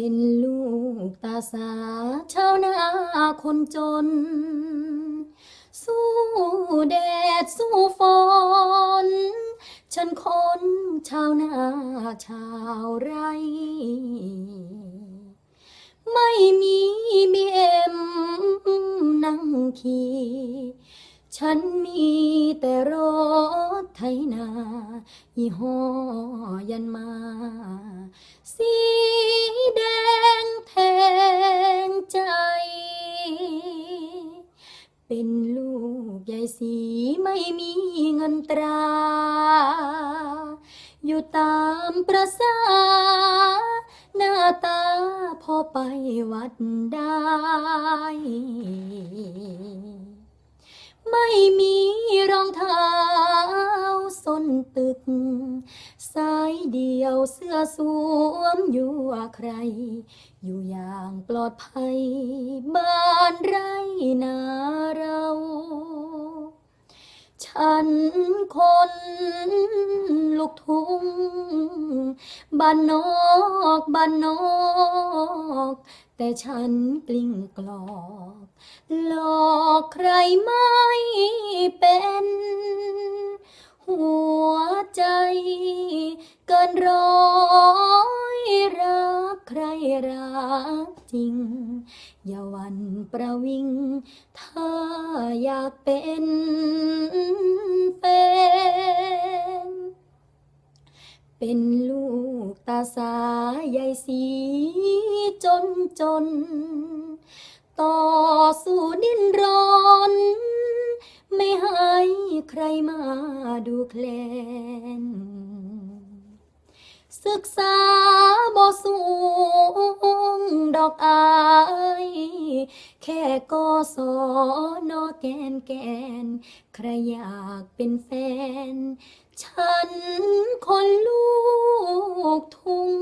เป็นลูกตาสาชาวนาคนจน สู้แดดสู้ฝน ฉันคนชาวนาชาวไร่ไม่มีบีเอ็มนั่งขี่ฉันมีแต่รถไถนายี่ห้อยันมาสี เป็นลูกยายสีไม่มีเงินตรา อยู่ตามประสา หน้าตาพอไปวัดได้ ไม่มีรองเท้าส้นตึก สายเดียวเสื้อสวมอยู่ใคร อยู่อย่างปลอดภัยบ้านไร ฉันคนลูกทุ่งบ้านนอกบ้านนอก แต่ฉันกลิ้งกลอกหลอกใครไม่เป็น หัวใจเกินร้อยรักใครรักจริง อย่าวันประวิง ถ้าอยากเป็น เป็นลูกตาสายายสีจนจน ต่อสู้ดิ้นรน ไม่ให้ใครมาดูแคลน ศึกษาบ่สูงดอกอาย แค่กศนอแกนแกน ใครอยากเป็นแฟน ฉันคนลูกทุ่ง